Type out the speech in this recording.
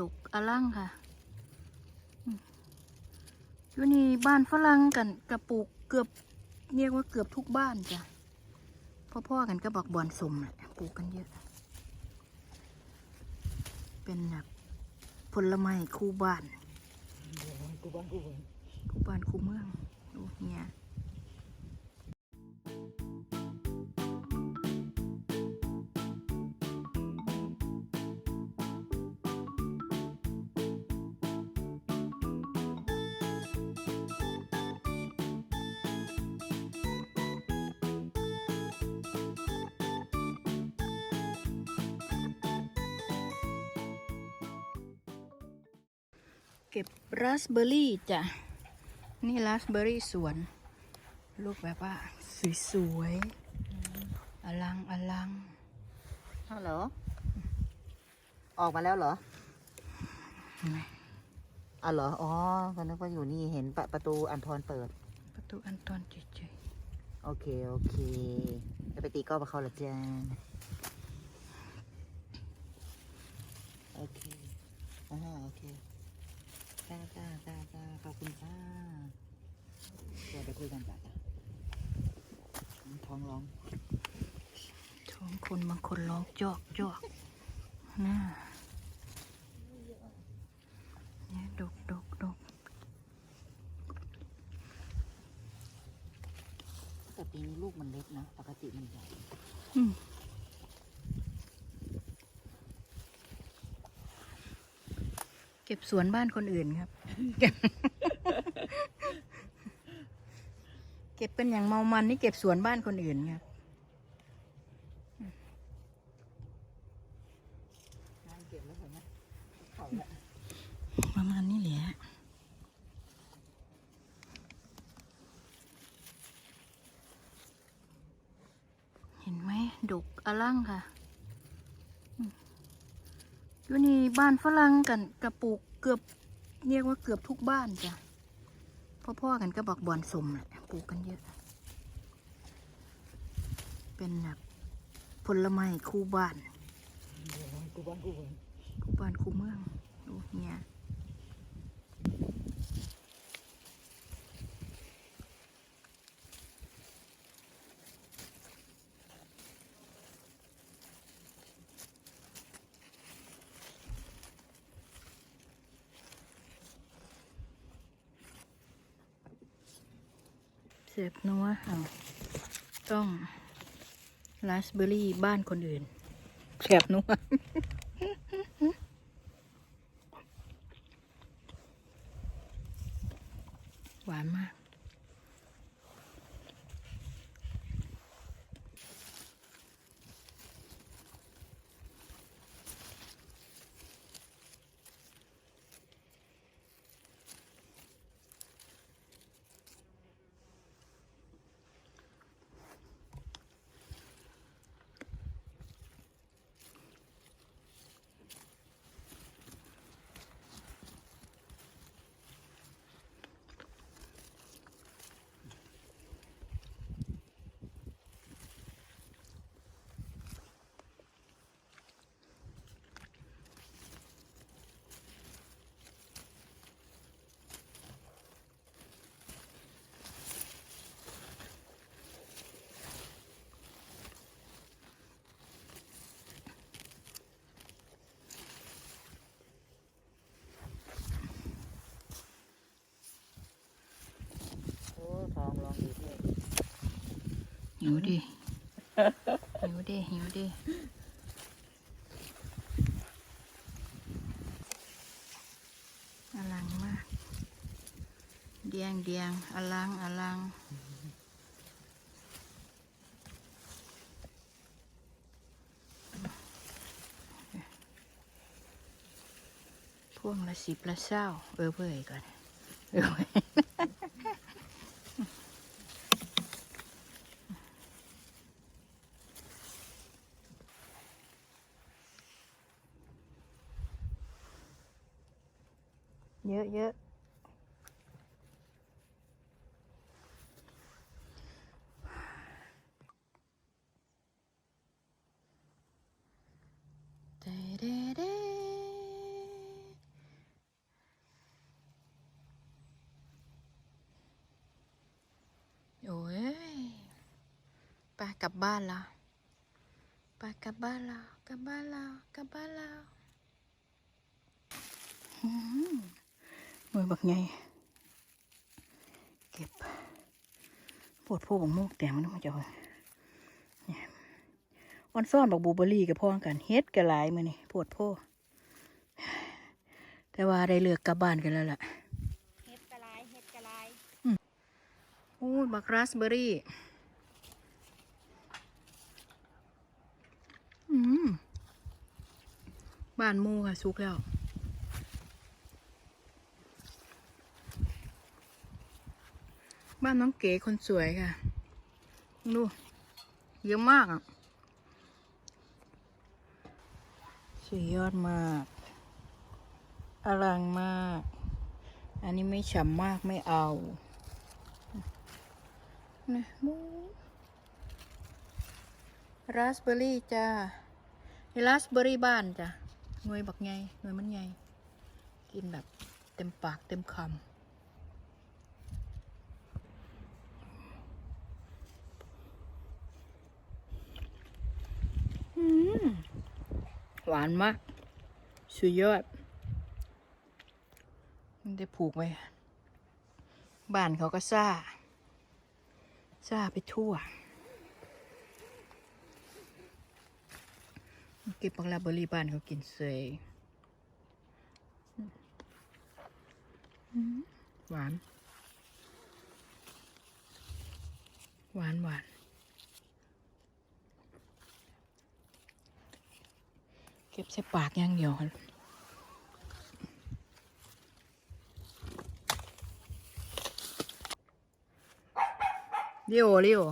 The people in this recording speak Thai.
ดกอลังค่ะอยู่นี่บ้านฝรั่งกันกระปลูกเกือบเรียกว่าเกือบทุกบ้านจ้ะพ่อๆกันก็บอกบอนสมแหละปลูกกันเยอะ เป็นแบบผลไม้คู่บ้านคู่บ้านคู่เมืองดูเนี่ย เก็บราสเบอร์รี่จ้ะ นี่ราสเบอร์รี่สวน ลูกแบบว่าสวยๆ อลังอลังฮัลโหลออกมาแล้วเหรอเห็นไหมอะเหรอ อ๋อก็นึกว่าอยู่นี่เห็นประประตูอันพรเปิด ประตูอันตอนเฉยโอเค โอเค จะไปตีกอล์ฟกับเขาเหรอจ้าโอเคอ่าโอเค จ้าจ้าจ้าจ้าขอบคุณจ้าเดี๋ยวไปคุยกันจ้าจ้าท้องร้องๆท้องคนบางคนร้องจอกจอกน่าเนี่ยดกดกดกแต่ปีนี้ลูกมันเล็กนะ ปกติมันใหญ่ อืมเก็บสวนบ้านคนอื่นครับ เก็บเก็บเป็นอย่างเมามันนี่เก็บสวนบ้านคนอื่นครับน่าเก็บแล้วเห็นไหมเขาละประมาณนี้แหละเห็นไหมดกอลังค่ะอืม อยู่นี่บ้านฝรั่งกันกระปลูกเกือบเรียกว่าเกือบทุกบ้านจ้ะพ่อๆกันก็บอกบอนสมแหละปลูกกันเยอะ เป็นแบบผลไม้คู่บ้านกูบ้านกูเมืองคู่บ้านคู่เมืองดูเนี่ย เสียบนัวเอาต้องราสเบอร์รี่บ้านคนอื่นแสบนัว หิวดิหิวดิหิวดิอลังมาก เดียงเดียงอลังอลังพ่วงละสิบละเศร้า เออเพื่อก่อน เออ เยอะเยอะเด้เด้เด้โอ้ยไปกลับบ้านละไปกลับบ้านละกลับบ้านละกลับบ้านละ มือบักไงเก็บปวดพวกบักมุกแต่มันมาจะเอาเนี่ยออนซ่อนบักบลูเบอร์รี่กับพ่อกันเฮ็ดกันหลายมือนี่ปวดโพแต่ว่าได้เลือกกลับบ้านกันแล้วล่ะเฮ็ดกะลายเฮ็ดกะลายโอ้ยบักราสเบอร์รี่อืมบ้านหมูค่ะสุกแล้ว บ้านน้องเก๋คนสวยค่ะ ดูเยอะมากอะสุดยอดมาก อลังมาก อันนี้ไม่ฉ่ำมากไม่เอานะมูราสเบอร์รี่จ้าราสเบอร์รี่บ้านจ้ะหน่วยบักไงหน่วยมันไง กินแบบเต็มปากเต็มคำ หวานมาก สุดยอด มันได้ผูกไว้ บ้านเขาก็ซ่า ซ่าไปทั่ว เก็บปักลาเบอร์รี่บ้านเขากินเสยหวาน หวานหวาน เก็บใส่ปากอย่างเดียวค่ะเรียวเรียว